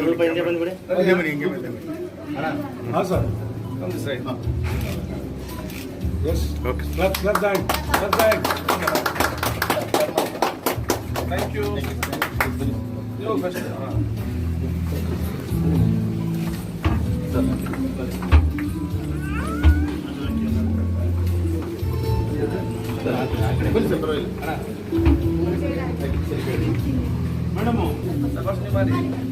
ಸ್ವಲ್ಪ ಹಿಂದೆ ಬನ್ನಿ ಹಿಂದೆ ಸ್ವಲ್ಪ ಹಿಂದೆ ಬಂದ್ಬಿಡಿ. ಹಿಂದೆ ಬನ್ನಿ ಹಿಂಗೆ ಹಿಂದೆ ಬನ್ನಿ ಹಾಂ ಸರ್ ಒಂದು side yes okay club club bank club bank thank you ನೀವು ಫಸ್ಟ್ ಹಾಂ ಮೇಡಮು ಫಸ್ಟ್ ನೀವು ಮಾಡಿ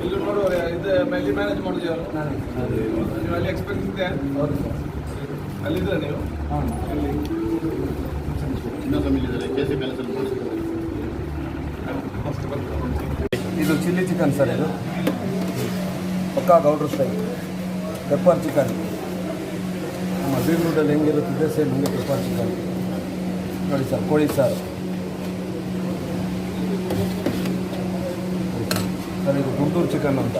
ಇಲ್ಲಿ ನೋಡುವ ಇದು ಮ್ಯಾನೇಜ್ ನೀವು ಅಲ್ಲಿ ಇದೆ? ನೀವು? ಅಲ್ಲಿ ಇದು ಚಿಲ್ಲಿ ಚಿಕನ್ ಸರ್ ಇದು. ಪಕ್ಕ ಗೌಡ್ರ ಸ್ಟೈಲ್ ಪೆಪ್ಪರ್ ಚಿಕನ್ ನಮ್ಮ ಬೀಟ್ರೂಟಲ್ಲಿ ಹೆಂಗಿರುತ್ತದೆ ಸೇಮ್ ಹಂಗೆ ಪೆಪ್ಪರ್ ಚಿಕನ್ ನೋಡಿ ಸರ್ ಕೋಳಿ ಸಾರು ಸರ್ ಇದು ಗುಂಟೂರು ಚಿಕನ್ ಅಂತ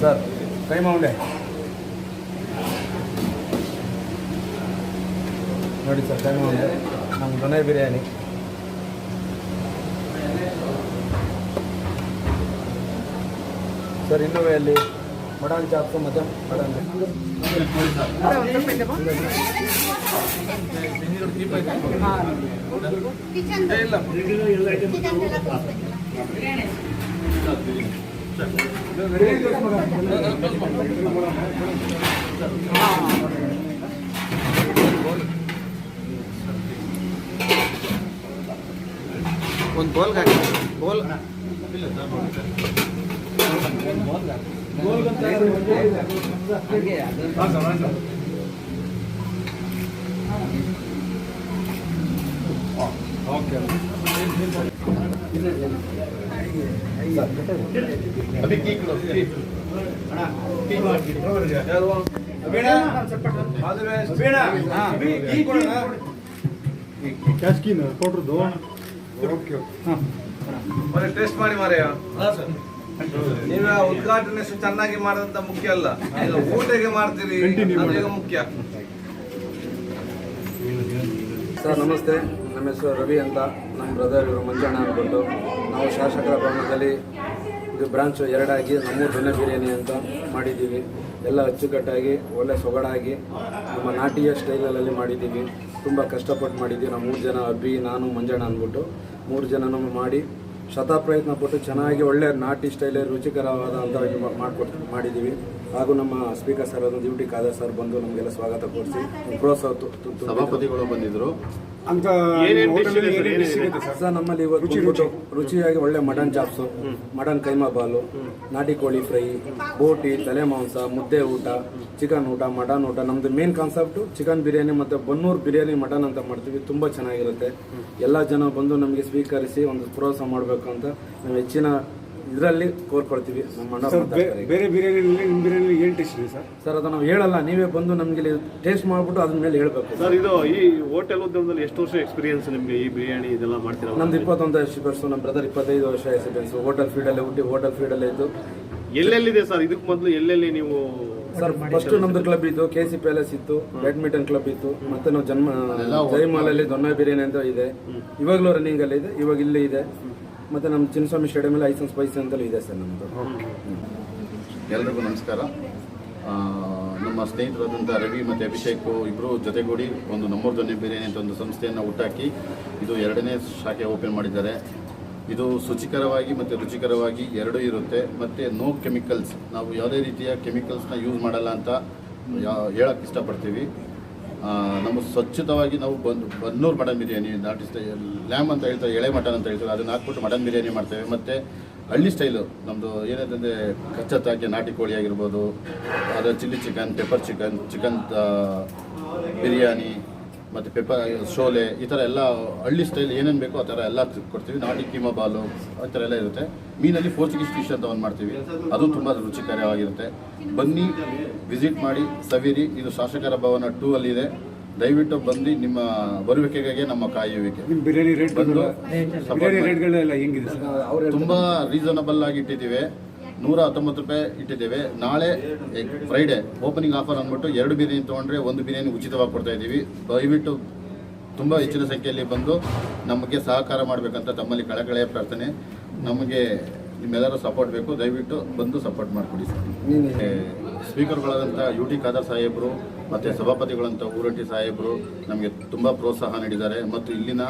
ಸರ್ ಕೈ ಉಂಡೆ ನೋಡಿ ಸರ್ ಕೈ ಉಂಡೆ ನಮ್ಮ ದೊನೆ ಬಿರಿಯಾನಿ. ಸರ್ ಇನ್ನುವೇ ಅಲ್ಲಿ ಮತ್ತೆ ಒಂದು ಬೋಲ್ಗೆ ಹಾಕಿ. ಬೋಲ್. ಇಲ್ಲ ಒಂದು ಬೋಲ್ ಹಾಕಿ ಬೋಲ್ ಹಾಂ ಸರ್ ಹಾಂ ಸರ್ ಓಕೆ ಯಾರು ಆಲ್ ದಿ ಬೆಸ್ಟ್ ಕ್ಯಾಸ್ಕಿನ್ ಪೌಡ್ರದ್ದು ಓಕೆ ಮತ್ತೆ ಟೇಸ್ಟ್ ಮಾಡಿ ಮಾರಯ್ಯ ನೀವೇ ಉದ್ಘಾಟನೆ ಚೆನ್ನಾಗಿ ಮಾಡಿದಂತ ಮುಖ್ಯ ಅಲ್ಲ. ಈಗ ಊಟ ಹೇಗೆ ಮಾಡ್ತೀರಿ? ಮುಖ್ಯ? ಸರ್ ನಮಸ್ತೆ. ನಮ್ಮ ಹೆಸರು ರವಿ ಅಂತ. ನಮ್ಮ ಬ್ರದರ್ ಇವರು ಮಂಜಣ್ಣ ಅಂದ್ಬಿಟ್ಟು ನಾವು ಶಾಸಕರ ಭವನದಲ್ಲಿ ಇದು ಬ್ರಾಂಚ್ ಎರಡಾಗಿ ನಮ್ಮೂರು ದೊಣ್ಣೆ ಬಿರಿಯಾನಿ ಅಂತ ಮಾಡಿದ್ದೀವಿ. ಎಲ್ಲ ಅಚ್ಚುಕಟ್ಟಾಗಿ ಒಳ್ಳೆ ಸೊಗಡಾಗಿ ನಮ್ಮ ನಾಟಿಯ ಸ್ಟೈಲಲ್ಲಿ ಮಾಡಿದ್ದೀವಿ. ತುಂಬ ಕಷ್ಟಪಟ್ಟು ಮಾಡಿದ್ದೀವಿ. ನಾವು ಮೂರು ಜನ ಅಬ್ಬಿ ನಾನು ಮಂಜಣ್ಣ ಅಂದ್ಬಿಟ್ಟು ಮೂರು ಜನನೂ ಮಾಡಿ ಶತ ಪ್ರಯತ್ನ ಪಟ್ಟು ಚೆನ್ನಾಗಿ ಒಳ್ಳೆ ನಾಟಿ ಸ್ಟೈಲೇ ರುಚಿಕರವಾದ ಅಂತ ಮಾಡಿಕೊಟ್ಟು ಮಾಡಿದ್ದೀವಿ. ಹಾಗೂ ನಮ್ಮ ಸ್ಪೀಕರ್ ಸರ್ ಅದನ್ನು ಡ್ಯೂಟಿ ಕಾದ ಸರ್ ಬಂದು ನಮಗೆಲ್ಲ ಸ್ವಾಗತ ಕೋರಿಸಿ. ಪ್ರೋತ್ಸಾಹ ತು- ತು- ತು- ಸಭಾಪತಿಗಳು ಬಂದಿದ್ರು. ಅಂತ ಏನೇನ್ dish ಇದೆ ಸರ್? ಏನೇನ್ dish ಸಿಗುತ್ತೆ ಸರ್? ಸರ್ ನಮ್ಮಲ್ಲಿ ಇವತ್ತು ಬಂದ್ಬಿಟ್ಟು ರುಚಿಯಾಗಿ ಒಳ್ಳೆ mutton chops mutton keema Balu ನಾಟಿ ಕೋಳಿ ಫ್ರೈ ಬೋಟಿ ತಲೆ ಮಾಂಸ ಮುದ್ದೆ ಊಟ ಚಿಕನ್ ಊಟ ಮಟನ್ ಊಟ. ನಮ್ದು ಮೇನ್ ಕಾನ್ಸೆಪ್ಟು ಚಿಕನ್ ಬಿರಿಯಾನಿ ಮತ್ತು ಬನ್ನೂರು ಬಿರಿಯಾನಿ ಮಟನ್ ಅಂತ ಮಾಡ್ತೀವಿ. ತುಂಬ ಚೆನ್ನಾಗಿರುತ್ತೆ. ಎಲ್ಲ ಜನ ಬಂದು ನಮಗೆ ಸ್ವೀಕರಿಸಿ ಒಂದು ಪ್ರೋತ್ಸಾಹ ಮಾಡಬೇಕು ಅಂತ ನಾವು ಹೆಚ್ಚಿನ ಇದರಲ್ಲಿ ಕೋರ್ಕೊಳ್ತೀವಿ ನಮ್ಮ ಅಣ್ಣ ಬೇರೆ ಬಿರಿಯಾನಿ ನಿಮ್ಮ ಬಿರಿಯಾನಿ ಏನು ಟೇಸ್ಟ್ ಇದೆ ಸರ್? ಸರ್ ಅದು ನಾವು ಹೇಳಲ್ಲ. ನೀವೇ ಬಂದು ನಮಗೆ ಟೇಸ್ಟ್ ಮಾಡಿಬಿಟ್ಟು ಅದ್ರ ಮೇಲೆ ಹೇಳಬೇಕು. ಸರ್ ಇದು ಈ ಹೋಟೆಲ್ ಉದ್ಯಮದಲ್ಲಿ ಎಷ್ಟು ವರ್ಷ ಎಕ್ಸ್ಪೀರಿಯನ್ಸ್ ನಿಮಗೆ ಈ ಬಿರಿಯಾನಿ ಇದೆಲ್ಲ ಮಾಡ್ತೀರಾ? ನಮ್ದು ಇಪ್ಪತ್ತೊಂದು ವರ್ಷ ನಮ್ಮ ಬ್ರದರ್ ಇಪ್ಪತ್ತೈದು ವರ್ಷ ಎಕ್ಸ್ಪೀರಿಯನ್ಸ್ ಹೋಟೆಲ್ ಫೀಲ್ಡಲ್ಲೇ ಹುಟ್ಟಿ ಹೋಟೆಲ್ ಫೀಲ್ಡಲ್ಲೇ ಇದ್ದು. ಎಲ್ಲೆಲ್ಲಿದೆ ಸರ್? ಇದಕ್ಕೆ ಮೊದಲು ಎಲ್ಲೆಲ್ಲಿ ನೀವು ಸರ್ ಫಸ್ಟ್ ನಮ್ದು ಕ್ಲಬ್ ಇತ್ತು ಕೆ ಸಿ ಪ್ಯಾಲೇಸ್ ಇತ್ತು ಬ್ಯಾಡ್ಮಿಂಟನ್ ಕ್ಲಬ್ ಇತ್ತು ಮತ್ತೆ ನಾವು ಜನ್ಮ ಜೈಮಾಲಲ್ಲಿ ದೊನ್ನ ಬಿರಿಯಾನಿ ಅಂತ ಇದೆ. ಇವಾಗಲೂ ರನ್ನಿಂಗ್ ಅಲ್ಲಿ ಇದೆ ಇವಾಗ ಇಲ್ಲಿ ಇದೆ. ಮತ್ತೆ ನಮ್ಮ ಚಿನ್ನಸ್ವಾಮಿ ಸ್ಟೇಡಿಯಂ ಅಲ್ಲಿ ಐಸನ್ ಸ್ಪೈಸ್ ಅಂತಲೂ ಇದೆ ಸರ್ ನಮ್ಮದು. ಎಲ್ರಿಗೂ ನಮಸ್ಕಾರ. ನಮ್ಮ ಸ್ನೇಹಿತರಾದಂಥ ರವಿ ಮತ್ತು ಅಭಿಷೇಕ್ ಇಬ್ಬರು ಜೊತೆಗೂಡಿ ಒಂದು ನಮ್ಮೂರು ದೊನ್ನೆ ಬಿರಿಯಾನಿ ಅಂತ ಒಂದು ಸಂಸ್ಥೆಯನ್ನು ಹುಟ್ಟಾಕಿ ಇದು ಎರಡನೇ ಶಾಖೆ ಓಪನ್ ಮಾಡಿದ್ದಾರೆ. ಇದು ಶುಚಿಕರವಾಗಿ ಮತ್ತು ರುಚಿಕರವಾಗಿ ಎರಡೂ ಇರುತ್ತೆ. ಮತ್ತು ನೋ ಕೆಮಿಕಲ್ಸ್ ನಾವು ಯಾವುದೇ ರೀತಿಯ ಕೆಮಿಕಲ್ಸ್ನ ಯೂಸ್ ಮಾಡಲ್ಲ ಅಂತ ಹೇಳಕ್ಕೆ ಇಷ್ಟಪಡ್ತೀವಿ. ನಮ್ಮ ಸ್ವಚ್ಛತವಾಗಿ ನಾವು ಬಂದು ಬನ್ನೂರು ಮಟನ್ ಬಿರಿಯಾನಿ, ನಾಟಿ ಸ್ಟೈಲ್, ಲ್ಯಾಮ್ ಅಂತ ಹೇಳ್ತಾರೆ, ಎಳೆ ಮಟನ್ ಅಂತ ಹೇಳ್ತಾರೆ, ಅದನ್ನು ಹಾಕ್ಬಿಟ್ಟು ಮಟನ್ ಬಿರಿಯಾನಿ ಮಾಡ್ತೇವೆ. ಮತ್ತು ಹಳ್ಳಿ ಸ್ಟೈಲು ನಮ್ಮದು ಏನಿದೆ ಕಚ್ಚತ್ತಾಗಿ ನಾಟಿ ಕೋಳಿ ಆಗಿರ್ಬೋದು, ಅದರ chilli chicken pepper chicken chicken biryani ಮತ್ತು ಪೇಪರ್ ಶೋಲೆ ಈ ಥರ ಎಲ್ಲ ಹಳ್ಳಿ ಸ್ಟೈಲ್ ಏನೇನು ಬೇಕೋ ಆ ಥರ ಎಲ್ಲ ಕೊಡ್ತೀವಿ. ನಾಟಿ ಕೀಮಾ ಬಾಲು ಆ ಥರ ಎಲ್ಲ ಇರುತ್ತೆ. ಮೀನಲ್ಲಿ ಪೋರ್ಚುಗೀಸ್ ಫಿಶ್ ಅಂತ ಒಂದು ಮಾಡ್ತೀವಿ. ಅದು ತುಂಬ ರುಚಿಕರವಾಗಿರುತ್ತೆ. ಬನ್ನಿ ವಿಸಿಟ್ ಮಾಡಿ ಸವಿರಿ. ಇದು ಶಾಸಕರ ಭವನ ಟೂ ಅಲ್ಲಿದೆ ದಯವಿಟ್ಟು ಬಂದು ನಿಮ್ಮ ಬರುವಿಕೆಗೆ ನಮ್ಮ ಕಾಯುವಿಕೆ. ಬಿರಿಯಾನಿ ರೇಟ್ ಬಂದು ತುಂಬ ರೀಸನಬಲ್ ಆಗಿ ಇಟ್ಟಿದ್ದೀವಿ. ನೂರ ಹತ್ತೊಂಬತ್ತು ರೂಪಾಯಿ ಇಟ್ಟಿದ್ದೇವೆ. ನಾಳೆ ಫ್ರೈಡೇ ಓಪನಿಂಗ್ ಆಫರ್ ಅಂದ್ಬಿಟ್ಟು ಎರಡು ಬಿರಿಯಾನಿ ತೊಗೊಂಡ್ರೆ ಒಂದು ಬಿರಿಯಾನಿ ಉಚಿತವಾಗಿ ಕೊಡ್ತಾ ಇದ್ದೀವಿ. ದಯವಿಟ್ಟು ತುಂಬ ಹೆಚ್ಚಿನ ಸಂಖ್ಯೆಯಲ್ಲಿ ಬಂದು ನಮಗೆ ಸಹಕಾರ ಮಾಡಬೇಕಂತ ತಮ್ಮಲ್ಲಿ ಕಳಕಳೆಯ ಪ್ರಾರ್ಥನೆ. ನಮಗೆ ನಿಮ್ಮೆಲ್ಲರ ಸಪೋರ್ಟ್ ಬೇಕು. ದಯವಿಟ್ಟು ಬಂದು ಸಪೋರ್ಟ್ ಮಾಡಿಕೊಡಿ ಸರ್. ಸ್ಪೀಕರ್ಗಳಾದಂಥ ಯು ಟಿ ಖಾದರ್ ಸಾಹೇಬರು, ಮತ್ತು ಸಭಾಪತಿಗಳಂಥ ಊರಂಟಿ ಸಾಹೇಬರು ನಮಗೆ ತುಂಬ ಪ್ರೋತ್ಸಾಹ ನೀಡಿದ್ದಾರೆ. ಮತ್ತು ಇಲ್ಲಿನ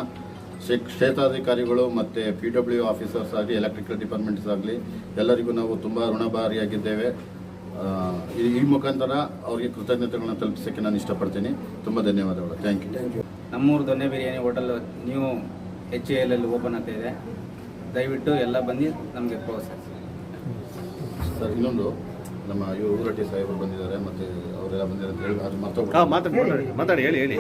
ಕ್ಷೇತ್ರಾಧಿಕಾರಿಗಳು ಮತ್ತು ಪಿ ಡಬ್ಲ್ಯೂ ಆಫೀಸರ್ಸ್ ಆಗಲಿ ಎಲೆಕ್ಟ್ರಿಕಲ್ ಡಿಪಾರ್ಟ್ಮೆಂಟ್ಸ್ ಆಗಲಿ ಎಲ್ಲರಿಗೂ ನಾವು ತುಂಬ ಋಣಭಾರಿಯಾಗಿದ್ದೇವೆ. ಈ ಈ ಮುಖಾಂತರ ಅವರಿಗೆ ಕೃತಜ್ಞತೆಗಳನ್ನ ತಲುಪಿಸೋಕ್ಕೆ ನಾನು ಇಷ್ಟಪಡ್ತೀನಿ. ತುಂಬ ಧನ್ಯವಾದಗಳು. ಥ್ಯಾಂಕ್ ಯು ಥ್ಯಾಂಕ್ ಯು ನಮ್ಮೂರು ದೊನ್ನೆ biryani hotel new H L ಅಲ್ಲಿ ಓಪನ್ ಆಗ್ತಾ ಇದೆ ದಯವಿಟ್ಟು ಎಲ್ಲ ಬಂದು ನಮಗೆ ಪ್ರೋಸೆಸ್ ಸರ್ ಇನ್ನೊಂದು ನಮ್ಮ ಇವರು ಊರಟ್ಟಿ ಸಾಹೇಬರು ಬಂದಿದ್ದಾರೆ ಮತ್ತು ಅವರೆಲ್ಲ ಬಂದಿದ್ದಾರೆ ಅಂತ ಹೇಳಿ ಮಾತಾಡಿ ಮಾತಾಡಿ ಹೇಳಿ ಹೇಳಿ.